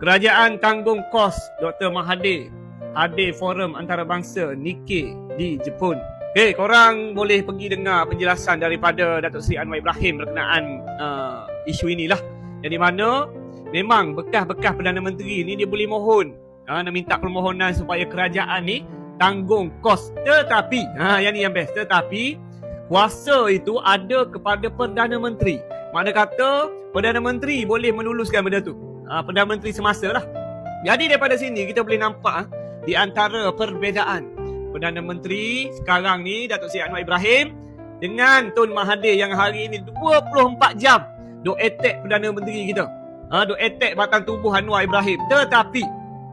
Kerajaan tanggung kos Dr. Mahathir hadir forum antarabangsa Nikkei di Jepun. Okey, korang boleh pergi dengar penjelasan daripada Datuk Seri Anwar Ibrahim berkenaan uh, isu inilah. Yang di mana memang bekas-bekas Perdana Menteri ni dia boleh mohon uh, nak minta permohonan supaya kerajaan ni tanggung kos. Tetapi, ha, yang ni yang best. Tetapi, kuasa itu ada kepada Perdana Menteri. Makna kata, Perdana Menteri boleh meluluskan benda tu. Ha, Perdana Menteri semasa lah. Jadi daripada sini kita boleh nampak ha, di antara perbezaan Perdana Menteri sekarang ni Datuk Seri Anwar Ibrahim dengan Tun Mahathir yang hari ini 24 jam duk attack Perdana Menteri kita. Ha, duk attack batang tubuh Anwar Ibrahim. Tetapi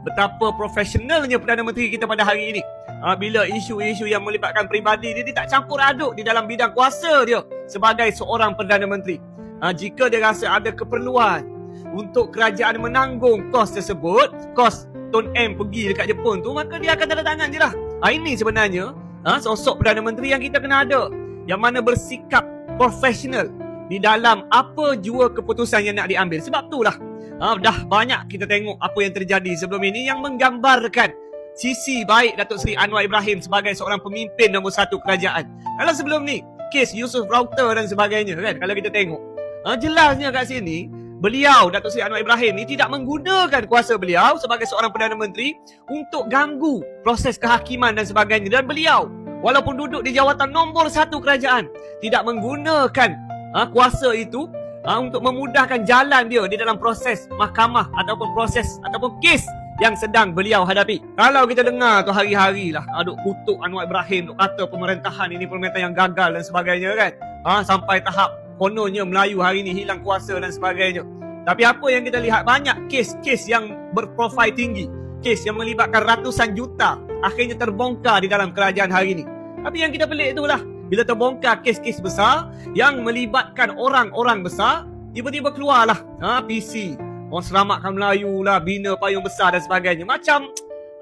betapa profesionalnya Perdana Menteri kita pada hari ini. Ha, bila isu-isu yang melibatkan peribadi dia, dia tak campur aduk di dalam bidang kuasa dia sebagai seorang Perdana Menteri. Ha, jika dia rasa ada keperluan untuk kerajaan menanggung kos tersebut, kos Tun M pergi dekat Jepun tu, maka dia akan tanda tangan je lah. Ha, ini sebenarnya ha, sosok Perdana Menteri yang kita kena ada. Yang mana bersikap profesional di dalam apa jua keputusan yang nak diambil. Sebab itulah ha, dah banyak kita tengok apa yang terjadi sebelum ini yang menggambarkan sisi baik Datuk Seri Anwar Ibrahim sebagai seorang pemimpin nombor satu kerajaan. Kalau sebelum ni, kes Yusuf Router dan sebagainya kan, kalau kita tengok. Ha, jelasnya kat sini, beliau Datuk Seri Anwar Ibrahim ni tidak menggunakan kuasa beliau sebagai seorang Perdana Menteri untuk ganggu proses kehakiman dan sebagainya dan beliau walaupun duduk di jawatan nombor satu kerajaan tidak menggunakan ha, kuasa itu ha, untuk memudahkan jalan dia di dalam proses mahkamah ataupun proses ataupun kes yang sedang beliau hadapi. Kalau kita dengar tu hari-hari lah aduk kutuk Anwar Ibrahim duk kata pemerintahan ini pemerintahan yang gagal dan sebagainya kan. Ha, sampai tahap kononnya Melayu hari ini hilang kuasa dan sebagainya. Tapi apa yang kita lihat banyak kes-kes yang berprofil tinggi. Kes yang melibatkan ratusan juta akhirnya terbongkar di dalam kerajaan hari ini. Tapi yang kita pelik itulah bila terbongkar kes-kes besar yang melibatkan orang-orang besar tiba-tiba keluarlah ha, PC Orang selamatkan Melayu lah, bina payung besar dan sebagainya. Macam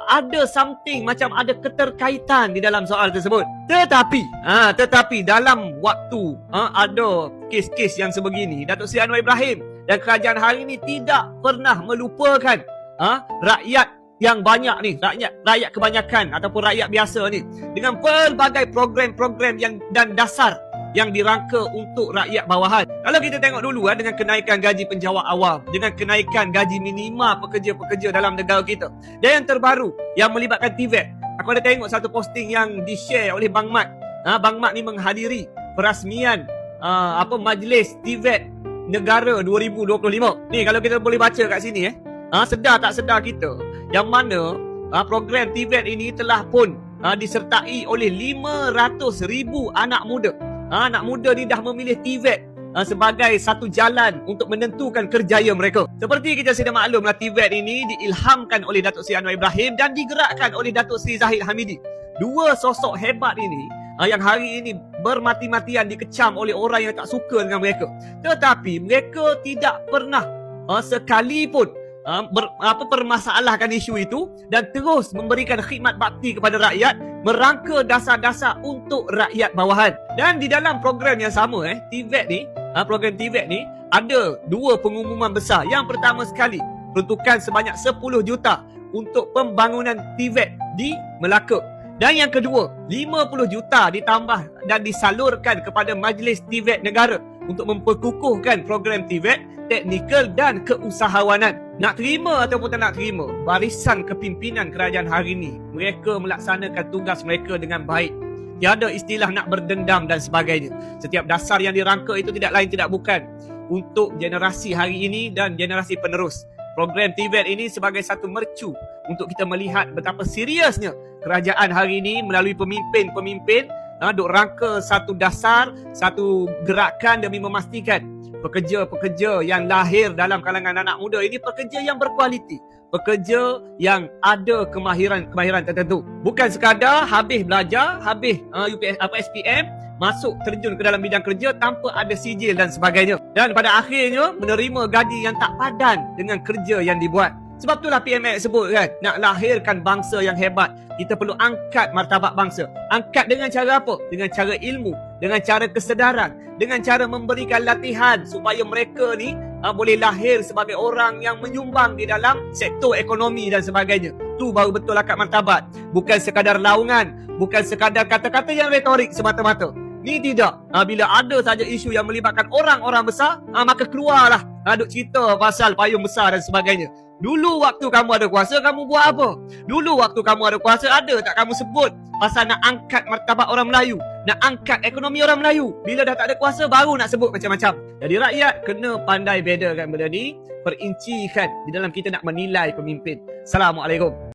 ada something, macam ada keterkaitan di dalam soal tersebut. Tetapi, ha, tetapi dalam waktu ha, ada kes-kes yang sebegini, Datuk Seri Anwar Ibrahim dan kerajaan hari ini tidak pernah melupakan ha, rakyat yang banyak ni, rakyat rakyat kebanyakan ataupun rakyat biasa ni dengan pelbagai program-program yang dan dasar yang dirangka untuk rakyat bawahan. Kalau kita tengok dulu eh, dengan kenaikan gaji penjawat awam, dengan kenaikan gaji minima pekerja-pekerja dalam negara kita. Dan yang terbaru yang melibatkan TVET. Aku ada tengok satu posting yang di-share oleh Bang Mat. Ha, Bang Mat ni menghadiri perasmian uh, apa majlis TVET negara 2025. Ni kalau kita boleh baca kat sini eh. Ha, sedar tak sedar kita yang mana ha, program TVET ini telah pun ha, disertai oleh 500 ribu anak muda ha, anak muda ni dah memilih ha, sebagai satu jalan untuk menentukan kerjaya mereka. Seperti kita sudah maklumlah TVET ini diilhamkan oleh Datuk Seri Anwar Ibrahim dan digerakkan oleh Datuk Seri Zahid Hamidi. Dua sosok hebat ini yang hari ini bermati-matian dikecam oleh orang yang tak suka dengan mereka. Tetapi mereka tidak pernah ha, sekalipun uh, ber, apa permasalahkan isu itu dan terus memberikan khidmat bakti kepada rakyat merangka dasar-dasar untuk rakyat bawahan. Dan di dalam program yang sama eh TVET ni, uh, program TVET ni ada dua pengumuman besar. Yang pertama sekali, peruntukan sebanyak 10 juta untuk pembangunan TVET di Melaka. Dan yang kedua, 50 juta ditambah dan disalurkan kepada Majlis TVET Negara untuk memperkukuhkan program TVET, teknikal dan keusahawanan. Nak terima ataupun tak nak terima, barisan kepimpinan kerajaan hari ini, mereka melaksanakan tugas mereka dengan baik. Tiada istilah nak berdendam dan sebagainya. Setiap dasar yang dirangka itu tidak lain tidak bukan untuk generasi hari ini dan generasi penerus. Program TVET ini sebagai satu mercu untuk kita melihat betapa seriusnya kerajaan hari ini melalui pemimpin-pemimpin ha, duk rangka satu dasar, satu gerakan demi memastikan pekerja-pekerja yang lahir dalam kalangan anak muda ini pekerja yang berkualiti, pekerja yang ada kemahiran-kemahiran tertentu. Bukan sekadar habis belajar, habis uh, UPS, apa SPM, masuk terjun ke dalam bidang kerja tanpa ada sijil dan sebagainya. Dan pada akhirnya menerima gaji yang tak padan dengan kerja yang dibuat. Sebab itulah PMX sebut kan, nak lahirkan bangsa yang hebat, kita perlu angkat martabat bangsa. Angkat dengan cara apa? Dengan cara ilmu, dengan cara kesedaran, dengan cara memberikan latihan supaya mereka ni uh, boleh lahir sebagai orang yang menyumbang di dalam sektor ekonomi dan sebagainya. Tu baru betul akad martabat. Bukan sekadar laungan, bukan sekadar kata-kata yang retorik semata-mata. Ni tidak. Ha, bila ada saja isu yang melibatkan orang-orang besar, ha, maka keluarlah ha, duk cerita pasal payung besar dan sebagainya. Dulu waktu kamu ada kuasa, kamu buat apa? Dulu waktu kamu ada kuasa, ada tak kamu sebut pasal nak angkat martabat orang Melayu? Nak angkat ekonomi orang Melayu? Bila dah tak ada kuasa, baru nak sebut macam-macam. Jadi rakyat kena pandai bedakan benda ni, perincikan di dalam kita nak menilai pemimpin. Assalamualaikum.